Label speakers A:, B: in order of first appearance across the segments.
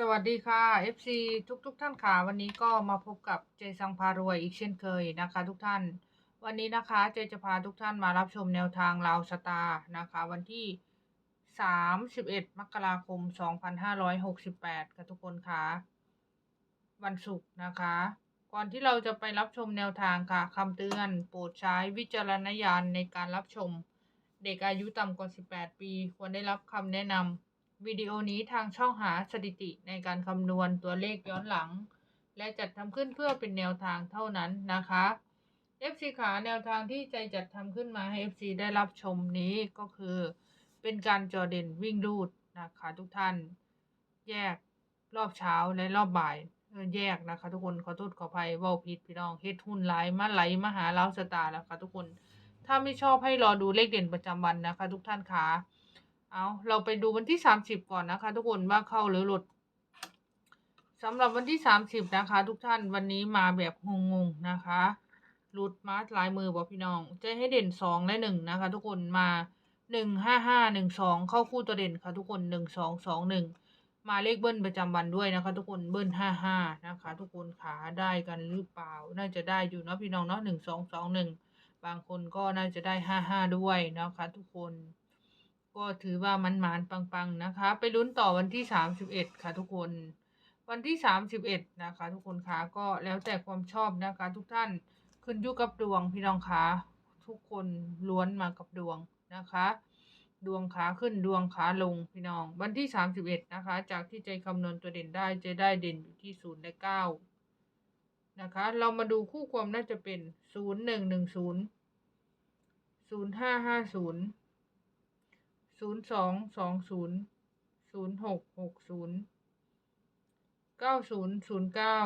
A: สวัสดีค่ะ FC ทุกทุกๆท่านค่ะ วันนี้ก็มาพบกับเจสังพารวยอีกเช่นเคยนะคะ ทุกท่าน วันนี้นะคะเจจะพาทุกท่านมารับชมแนวทางลาวสตาร์นะคะ วันที่ 31 มกราคม 2568 ค่ะทุกคนค่ะ วันศุกร์นะคะ ก่อนที่เราจะไปรับชมแนวทางค่ะคำเตือนโปรดใช้วิจารณญาณในการรับชม เด็กอายุต่ำกว่า 18 ปี ควรได้รับคำแนะนำ วิดีโอนี้ทางช่องหาสถิติในการคำนวณตัวเลขย้อนหลัง และจัดทำขึ้นเพื่อเป็นแนวทางเท่านั้นนะคะ FC ขาแนวทางที่ใจจัดทำขึ้นมาให้ FC ได้รับชมนี้ก็คือ เป็นการจอเด่นวิ่งรูดนะคะทุกท่าน แยกรอบเช้าและรอบบ่ายแยกนะคะทุกคนขอโทษขออภัยว่าผิดพี่น้องเฮ็ดหุ้นไหลมาไหลมาหาเราสตาร์แล้วค่ะทุกคน ถ้าไม่ชอบให้รอดูเลขเด่นประจำวันนะคะ ทุกท่านคะ เอาเราไปดูวันที่สามสิบก่อนนะคะ ทุกคนว่าเข้าหรือหลุดสำหรับวันที่สามสิบนะคะ ทุกท่านวันนี้มาแบบงงๆนะคะหลุดมาหลายมือบอกพี่น้องจะให้เด่นสองและหนึ่งนะคะ ทุกคนมาหนึ่งห้าห้าหนึ่งสองเข้าคู่ตัวเด่นค่ะ ทุกคนหนึ่งสองสองหนึ่งมาเลขเบิ้ลประจำวันด้วยนะคะ ทุกคนเบิ้ลห้าห้านะคะ ทุกคนขาได้กันหรือเปล่า น่าจะได้อยู่เนาะพี่น้องเนาะหนึ่งสองสองหนึ่งบางคนก็น่าจะได้ห้าห้าด้วยนะคะ ทุกคน ก็ถือว่ามันหมานปังๆนะคะ ไปลุ้นต่อวันที่สามสิบเอ็ดค่ะทุกคน วันที่สามสิบเอ็ดนะคะ ทุกคนคะก็แล้วแต่ความชอบนะคะ ทุกท่านขึ้นอยู่กับดวงพี่น้องคะทุกคนล้วนมากับดวงนะคะ ดวงขาขึ้นดวงขาลงพี่น้อง วันที่สามสิบเอ็ดนะคะ จากที่ใจคำนวณตัวเด่นได้จะได้เด่นอยู่ที่ศูนย์และเก้านะคะ เรามาดูคู่ความน่าจะเป็นศูนย์หนึ่งหนึ่งศูนย์ศูนย์ห้าห้าศูนย์ ศูนย์สองสองศูนย์ศูนย์หกหกศูนย์เก้าศูนย์ศูนย์เก้า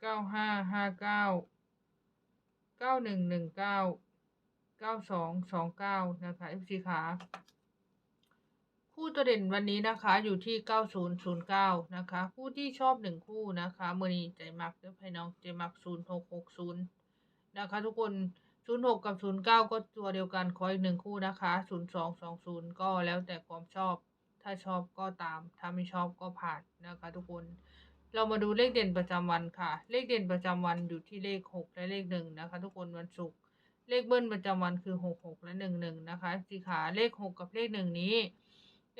A: เก้าห้าห้าเก้าเก้าหนึ่งหนึ่งเก้าเก้าสองสองเก้านะคะเอฟซีขาคู่ตัวเด่นวันนี้นะคะอยู่ที่เก้าศูนย์ศูนย์เก้านะคะ คู่ที่ชอบหนึ่งคู่นะคะมือนี้ใจมักเด้อพี่น้องใจมักศูนย์หกหกศูนย์นะคะ ทุกคน ศูนย์หกกับศูนย์เก้าก็ตัวเดียวกันขออีกหนึ่งคู่นะคะศูนย์สองสองศูนย์ก็แล้วแต่ความชอบ ถ้าชอบก็ตาม ถ้าไม่ชอบก็ผ่านนะคะ ทุกคน เรามาดูเลขเด่นประจำวันค่ะ เลขเด่นประจำวันอยู่ที่เลขหกและเลขหนึ่งนะคะ ทุกคนวันศุกร์เลขเบิ้ลประจำวันคือหกหกและหนึ่งหนึ่งนะคะสีขาเลขหกกับเลขหนึ่งนี้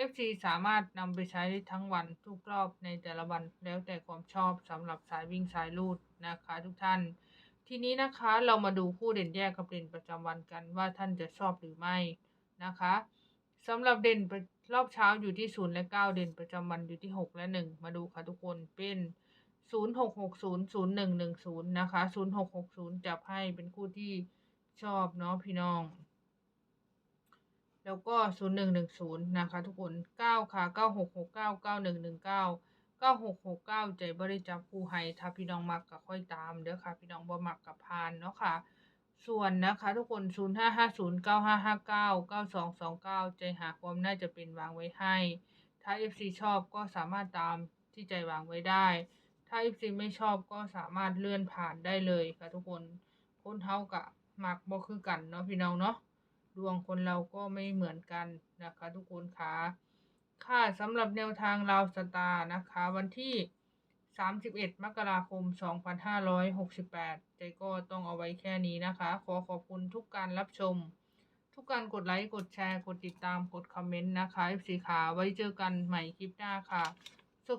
A: FC สามารถนำไปใช้ได้ทั้งวันทุกรอบในแต่ละวันแล้วแต่ความชอบสำหรับสายวิ่งสายลูดนะคะ ทุกท่าน ทีนี้นะคะเรามาดูคู่เด่นแยกกับเด่นประจำวันกันว่าท่านจะชอบหรือไม่นะคะสำหรับเด่นระรอบเช้าอยู่ที่ศูนย์และเก้าเด่นประจำวันอยู่ที่หกและหนึ่งมาดูค่ะทุกคนเป็นศูนย์หกหกศูนย์ศูนย์หนึ่งหนึ่งศูนย์นะคะศูนย์หกหกศูนย์จับให้เป็นคู่ที่ชอบเนาะพี่น้อง แล้วก็ศูนย์หนึ่งหนึ่งศูนย์นะคะทุกคนเก้าค่ะเก้าหกหกเก้าเก้าหนึ่งหนึ่งเก้า เก้าหกหกเก้าใจบริจับผู้ให้ถ้าพี่น้องมักก็ค่อยตามเด้อค่ะ พี่น้องบ่มักกับพานเนาะค่ะ ส่วนนะคะทุกคนศูนย์ห้าห้าศูนย์เก้าห้าห้าเก้าเก้าสองสองเก้าใจหาความน่าจะเป็นวางไว้ให้ ถ้า FC ชอบก็สามารถตามที่ใจวางไว้ได้ ถ้า FC ไม่ชอบก็สามารถเลื่อนผ่านได้เลยค่ะทุกคนคนเท่ากับมักบ่คือกันเนาะพี่น้องเนาะดวงคนเราก็ไม่เหมือนกันนะคะ ทุกคนค่ะ ค่ะสำหรับแนวทางราวสตาร์นะคะ วันที่ 31 มกราคม 2568 ใจก็ต้องเอาไว้แค่นี้นะคะ ขอขอบคุณทุกการรับชม ทุกการกดไลค์ กดแชร์ กดติดตาม กดคอมเมนต์นะคะ FC ขาไว้เจอกันใหม่คลิปหน้าค่ะ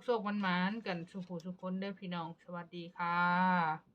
A: โชคๆมันๆกันสุขุสุขคนเด้อพี่น้อง สวัสดีค่ะ